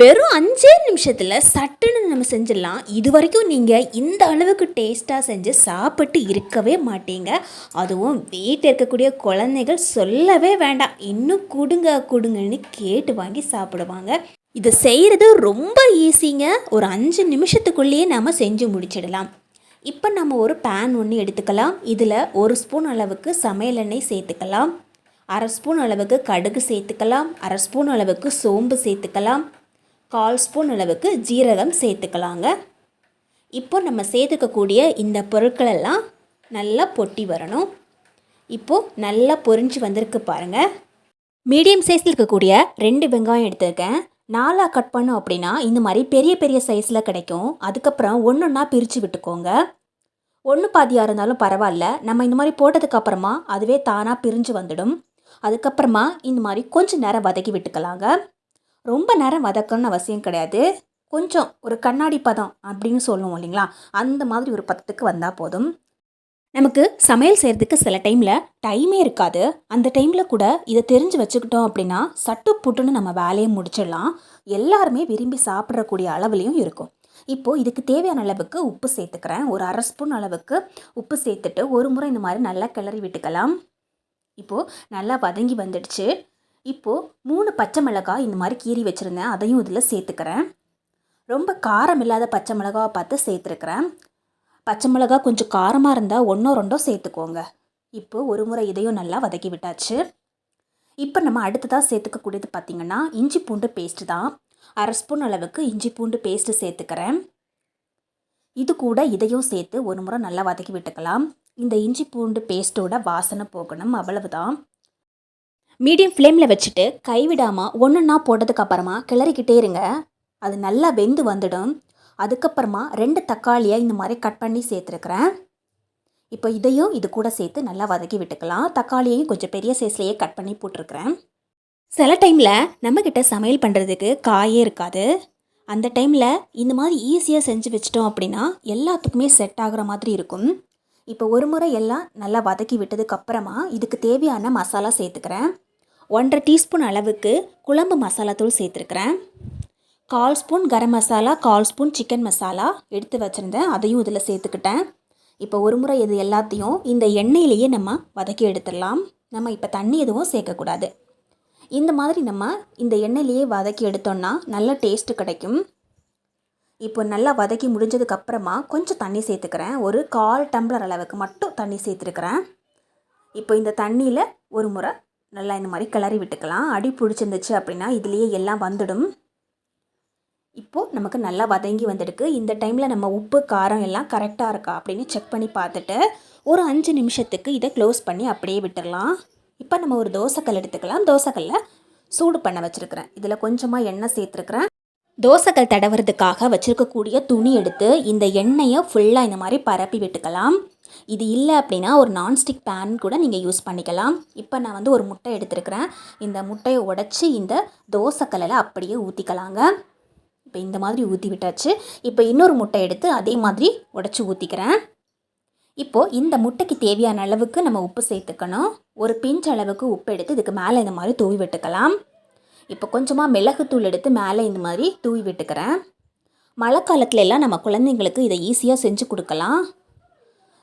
வெறும் அஞ்சே நிமிஷத்தில் சட்டுன்னு நம்ம செஞ்சிடலாம். இது வரைக்கும் நீங்கள் இந்த அளவுக்கு டேஸ்ட்டாக செஞ்சு சாப்பிட்டு இருக்கவே மாட்டீங்க. அதுவும் வீட்டில் இருக்கக்கூடிய குழந்தைகள் சொல்லவே வேண்டாம். இன்னும் கொடுங்க கொடுங்கன்னு கேட்டு வாங்கி சாப்பிடுவாங்க. இதை செய்கிறது ரொம்ப ஈஸிங்க ஒரு அஞ்சு நிமிஷத்துக்குள்ளேயே நாம் செஞ்சு முடிச்சிடலாம். இப்போ நம்ம ஒரு பேன் ஒன்று எடுத்துக்கலாம். இதில் ஒரு ஸ்பூன் அளவுக்கு சமையல் எண்ணெய் சேர்த்துக்கலாம். அரை ஸ்பூன் அளவுக்கு கடுகு சேர்த்துக்கலாம். அரை ஸ்பூன் அளவுக்கு சோம்பு சேர்த்துக்கலாம். கால் ஸ்பூன் அளவுக்கு ஜீரகம் சேர்த்துக்கலாங்க. இப்போ நம்ம சேர்த்துக்கக்கூடிய இந்த பொருட்களெல்லாம் நல்லா பொட்டி வரணும். இப்போது நல்லா பொரிஞ்சு வந்திருக்கு பாருங்கள் மீடியம் சைஸில் இருக்கக்கூடிய ரெண்டு வெங்காயம் எடுத்துருக்கேன். நாலாக கட் பண்ணோம் அப்படின்னா இந்த மாதிரி பெரிய பெரிய சைஸில் கிடைக்கும். அதுக்கப்புறம் ஒன்று ஒன்றா பிரித்து விட்டுக்கோங்க. ஒன்று பாதியாக இருந்தாலும் பரவாயில்ல. நம்ம இந்த மாதிரி போட்டதுக்கப்புறமா அதுவே தானாக பிரிஞ்சு வந்துடும். அதுக்கப்புறமா இந்த மாதிரி கொஞ்சம் நேரம் வதக்கி விட்டுக்கலாங்க. ரொம்ப நேரம் வதக்கணும்னு அவசியம் கிடையாது. கொஞ்சம் ஒரு கண்ணாடி பதம் அப்படின்னு சொல்லுவோம் இல்லைங்களா? அந்த மாதிரி ஒரு பதத்துக்கு வந்தால் போதும். நமக்கு சமையல் செய்கிறதுக்கு சில டைமில் டைமே இருக்காது. அந்த டைமில் கூட இதை தெரிஞ்சு வச்சுக்கிட்டோம் அப்படின்னா சட்டு புட்டுன்னு நம்ம வேலையை முடிச்சிடலாம். எல்லாருமே விரும்பி சாப்பிட்றக்கூடிய அளவுலேயும் இருக்கும். இப்போது இதுக்கு தேவையான அளவுக்கு உப்பு சேர்த்துக்கிறேன். ஒரு அரை ஸ்பூன் அளவுக்கு உப்பு சேர்த்துட்டு ஒரு முறை இந்த மாதிரி நல்லா கிளறி விட்டுக்கலாம். இப்போது நல்லா வதங்கி வந்துடுச்சு. இப்போது மூணு பச்சை மிளகாய் இந்த மாதிரி கீறி வச்சுருந்தேன். அதையும் இதில் சேர்த்துக்கிறேன். ரொம்ப காரம் இல்லாத பச்சை மிளகாவை பார்த்து சேர்த்துருக்குறேன். பச்சை மிளகா கொஞ்சம் காரமாக இருந்தால் ஒன்றோ ரெண்டோ சேர்த்துக்கோங்க. இப்போது ஒரு முறை இதையும் நல்லா வதக்கி விட்டாச்சு. இப்போ நம்ம அடுத்ததாக சேர்த்துக்கக்கூடியது பார்த்திங்கன்னா இஞ்சி பூண்டு பேஸ்ட்டு தான். அரை ஸ்பூன் அளவுக்கு இஞ்சி பூண்டு பேஸ்ட்டு சேர்த்துக்கிறேன். இது கூட இதையும் சேர்த்து ஒரு முறை நல்லா வதக்கி விட்டுக்கலாம். இந்த இஞ்சி பூண்டு பேஸ்ட்டோட வாசனை போகணும் அவ்வளவுதான். மீடியம் ஃப்ளேமில் வச்சுட்டு கைவிடாமல் ஒன்றுன்னா போட்டதுக்கப்புறமா கிளறிக்கிட்டே இருங்க. அது நல்லா வெந்து வந்துடும். அதுக்கப்புறமா ரெண்டு தக்காளியை இந்த மாதிரி கட் பண்ணி சேர்த்துருக்குறேன். இப்போ இதையும் இது கூட சேர்த்து நல்லா வதக்கி விட்டுக்கலாம். தக்காளியையும் கொஞ்சம் பெரிய சைஸ்லேயே கட் பண்ணி போட்டிருக்கிறேன். சில டைமில் நம்மக்கிட்ட சமையல் பண்ணுறதுக்கு காயே இருக்காது. அந்த டைமில் இந்த மாதிரி ஈஸியாக செஞ்சு வச்சிட்டோம் அப்படின்னா எல்லாத்துக்குமே செட் ஆகுற மாதிரி இருக்கும். இப்போ ஒரு முறை எல்லாம் நல்லா வதக்கி விட்டதுக்கப்புறமா இதுக்கு தேவையான மசாலா சேர்த்துக்கிறேன். ஒன்றரை டீஸ்பூன் அளவுக்கு குழம்பு மசாலா தூள் சேர்த்துருக்குறேன். கால் ஸ்பூன் கரம் மசாலா கால் ஸ்பூன் சிக்கன் மசாலா எடுத்து வச்சுருந்தேன். அதையும் இதில் சேர்த்துக்கிட்டேன். இப்போ ஒரு முறை இது எல்லாத்தையும் இந்த எண்ணெயிலேயே நம்ம வதக்கி எடுத்துடலாம். நம்ம இப்போ தண்ணி எதுவும் சேர்க்கக்கூடாது. இந்த மாதிரி நம்ம இந்த எண்ணெயிலேயே வதக்கி எடுத்தோம்னா நல்ல டேஸ்ட்டு கிடைக்கும். இப்போ நல்லா வதக்கி முடிஞ்சதுக்கப்புறமா கொஞ்சம் தண்ணி சேர்த்துக்கிறேன். ஒரு கால் டம்ளர் அளவுக்கு மட்டும் தண்ணி சேர்த்துருக்குறேன். இப்போ இந்த தண்ணியில் ஒரு முறை நல்லா இந்த மாதிரி கிளறி விட்டுக்கலாம். அடி பிடிச்சிருந்துச்சு அப்படின்னா இதுலேயே எல்லாம் வந்துடும். இப்போது நமக்கு நல்லா வதங்கி வந்துடுக்கு இந்த டைமில் நம்ம உப்பு காரம் எல்லாம் கரெக்டாக இருக்கா அப்படின்னு செக் பண்ணி பார்த்துட்டு ஒரு அஞ்சு நிமிஷத்துக்கு இதை க்ளோஸ் பண்ணி அப்படியே விட்டுடலாம் இப்போ நம்ம ஒரு தோசைக்கல் எடுத்துக்கலாம். தோசைக்கல்ல சூடு பண்ண வச்சுருக்கிறேன். இதில் கொஞ்சமாக எண்ணெய் சேர்த்துருக்குறேன். தோசைக்கல் தடவுறதுக்காக வச்சுருக்கக்கூடிய துணி எடுத்து இந்த எண்ணெயை ஃபுல்லாக இந்த மாதிரி பரப்பி விட்டுக்கலாம். இது இல்லை அப்படின்னா ஒரு நான்ஸ்டிக் பேன் கூட நீங்கள் யூஸ் பண்ணிக்கலாம். இப்போ நான் வந்து ஒரு முட்டை எடுத்துருக்கிறேன். இந்த முட்டையை உடச்சி இந்த தோசைக்கல்லில் அப்படியே ஊற்றிக்கலாங்க இப்போ இந்த மாதிரி ஊற்றி விட்டாச்சு. இப்போ இன்னொரு முட்டை எடுத்து அதே மாதிரி உடச்சி ஊற்றிக்கிறேன் இப்போது இந்த முட்டைக்கு தேவையான அளவுக்கு நம்ம உப்பு சேர்த்துக்கணும். ஒரு பிஞ்ச் அளவுக்கு உப்பு எடுத்து இதுக்கு மேலே இந்த மாதிரி தூவி விட்டுக்கலாம். இப்போ கொஞ்சமாக மிளகுத்தூள் எடுத்து மேலே இந்த மாதிரி தூவி விட்டுக்கிறேன். மழை காலத்துல எல்லாம் நம்ம குழந்தைங்களுக்கு இதை ஈஸியாக செஞ்சு கொடுக்கலாம்.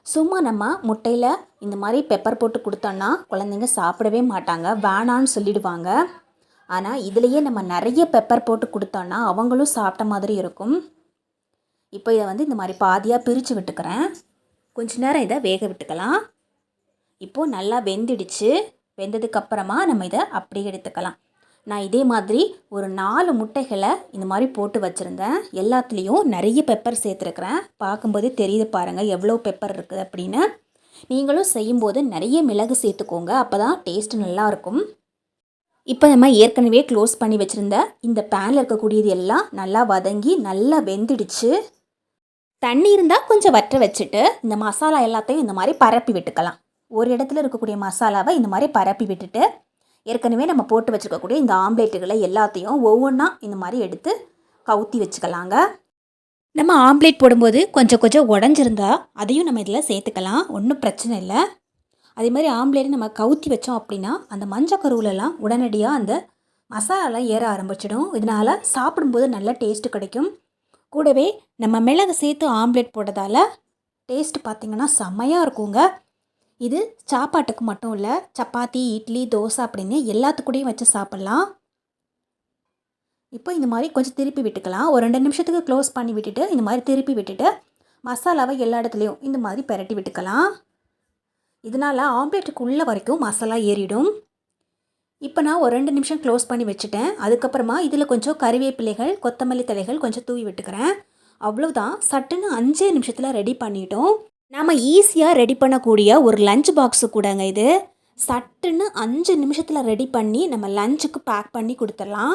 சும்மா நம்ம முட்டையில் இந்த மாதிரி பெப்பர் போட்டு கொடுத்தோன்னா குழந்தைங்க சாப்பிடவே மாட்டாங்க. வேணான்னு சொல்லிடுவாங்க. ஆனால் இதுலேயே நம்ம நிறைய பெப்பர் போட்டு கொடுத்தோன்னா அவங்களும் சாப்பிட்ட மாதிரி இருக்கும். இப்போ இதை வந்து இந்த மாதிரி பாதியாக பிரித்து விட்டுக்கிறேன். கொஞ்ச நேரம் இதை வேக விட்டுக்கலாம். இப்போது நல்லா வெந்துடுச்சு. வெந்ததுக்கப்புறமா நம்ம இதை அப்படியே எடுத்துக்கலாம். நான் இதே மாதிரி ஒரு நாலு முட்டைகளை இந்த மாதிரி போட்டு வச்சுருந்தேன். எல்லாத்துலேயும் நிறைய பெப்பர் சேர்த்துருக்குறேன். பார்க்கும்போதே தெரியுது பாருங்கள் எவ்வளோ பெப்பர் இருக்குது அப்படின்னு. நீங்களும் செய்யும்போது நிறைய மிளகு சேர்த்துக்கோங்க அப்போ தான் டேஸ்ட்டு நல்லாயிருக்கும் இப்போ நம்ம ஏற்கனவே க்ளோஸ் பண்ணி வச்சுருந்த இந்த பேனில் இருக்கக்கூடியது எல்லாம் நல்லா வதங்கி நல்லா வெந்துடுச்சு. தண்ணி இருந்தால் கொஞ்சம் வற்ற வச்சுட்டு இந்த மசாலா எல்லாத்தையும் இந்த மாதிரி பரப்பி விட்டுக்கலாம். ஒரு இடத்துல இருக்கக்கூடிய மசாலாவை இந்த மாதிரி பரப்பி விட்டுட்டு ஏற்கனவே நம்ம போட்டு வச்சுருக்கக்கூடிய இந்த ஆம்லேட்டுகளை எல்லாத்தையும் ஒவ்வொன்றா இந்த மாதிரி எடுத்து கவுத்தி வச்சுக்கலாங்க. நம்ம ஆம்லேட் போடும்போது கொஞ்சம் கொஞ்சம் உடஞ்சிருந்தா அதையும் நம்ம இதில் சேர்த்துக்கலாம். ஒன்றும் பிரச்சனை இல்லை. அதே மாதிரி ஆம்லேட் நம்ம கவுத்தி வச்சோம் அப்படின்னா அந்த மஞ்சள் கருவுலலாம் உடனடியாக அந்த மசாலாலாம் ஏற ஆரம்பிச்சிடும். இதனால் சாப்பிடும்போது நல்ல டேஸ்ட்டு கிடைக்கும். கூடவே நம்ம மிளகு சேர்த்து ஆம்லேட் போட்டதால் டேஸ்ட்டு பார்த்திங்கன்னா செம்மையாக இருக்குங்க. இது சாப்பாட்டுக்கு மட்டும் இல்லை சப்பாத்தி இட்லி தோசை அப்படின்னு எல்லாத்துக்கூடயும் வச்சு சாப்பிட்லாம். இப்போ இந்த மாதிரி கொஞ்சம் திருப்பி விட்டுக்கலாம். ஒரு ரெண்டு நிமிஷத்துக்கு க்ளோஸ் பண்ணி விட்டுட்டு இந்த மாதிரி திருப்பி விட்டுட்டு மசாலாவை எல்லா இடத்துலையும் இந்த மாதிரி பெரட்டி விட்டுக்கலாம். இதனால் ஆம்லேட்டுக்கு உள்ள வரைக்கும் மசாலா ஏறிடும். இப்போ நான் ஒரு ரெண்டு நிமிஷம் க்ளோஸ் பண்ணி வச்சுட்டேன். அதுக்கப்புறமா இதில் கொஞ்சம் கறிவேப்பிலைகள் கொத்தமல்லி தலைகள் கொஞ்சம் தூவி விட்டுக்கிறேன். அவ்வளோதான் சட்டுன்னு அஞ்சே நிமிஷத்தில் ரெடி பண்ணிட்டோம். நம்ம ஈஸியாக ரெடி பண்ணக்கூடிய ஒரு லஞ்ச் பாக்ஸு கூடங்க இது. சட்டுன்னு அஞ்சு நிமிஷத்தில் ரெடி பண்ணி நம்ம லஞ்சுக்கு பேக் பண்ணி கொடுத்துடலாம்.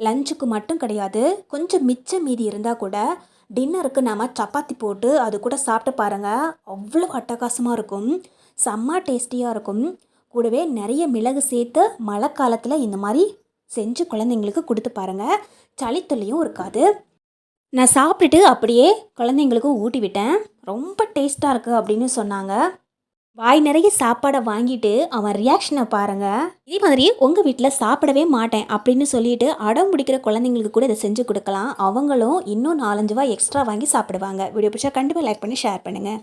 லஞ்சுக்கு மட்டும் கிடையாது. கொஞ்சம் மிச்சம் மீதி இருந்தால் கூட டின்னருக்கு நம்ம சப்பாத்தி போட்டு அது கூட சாப்பிட்டு பாருங்கள் அவ்வளோ அட்டகாசமாக இருக்கும். செம்ம டேஸ்டியாக இருக்கும். கூடவே நிறைய மிளகு சேர்த்து மழை காலத்தில் இந்த மாதிரி செஞ்சு குழந்தைங்களுக்கு கொடுத்து பாருங்கள் சளித்தொல்லையும் இருக்காது. நான் சாப்பிட்டுட்டு அப்படியே குழந்தைங்களுக்கும் ஊட்டி விட்டேன். ரொம்ப டேஸ்ட்டாக இருக்குது அப்படின்னு சொன்னாங்க. வாய் நிறைய சாப்பாடை வாங்கிட்டு அவன் ரியாக்ஷனை பாருங்கள் இதே மாதிரி உங்கள் வீட்டில் சாப்பிடவே மாட்டேன் அப்படின்னு சொல்லிட்டு அடம் பிடிக்கிற குழந்தைங்களுக்கு கூட இதை செஞ்சு கொடுக்கலாம். அவங்களும் இன்னும் நாலஞ்சு ரூபா எக்ஸ்ட்ரா வாங்கி சாப்பிடுவாங்க. வீடியோ பிடிச்சா கண்டிப்பாக லைக் பண்ணி ஷேர் பண்ணுங்கள்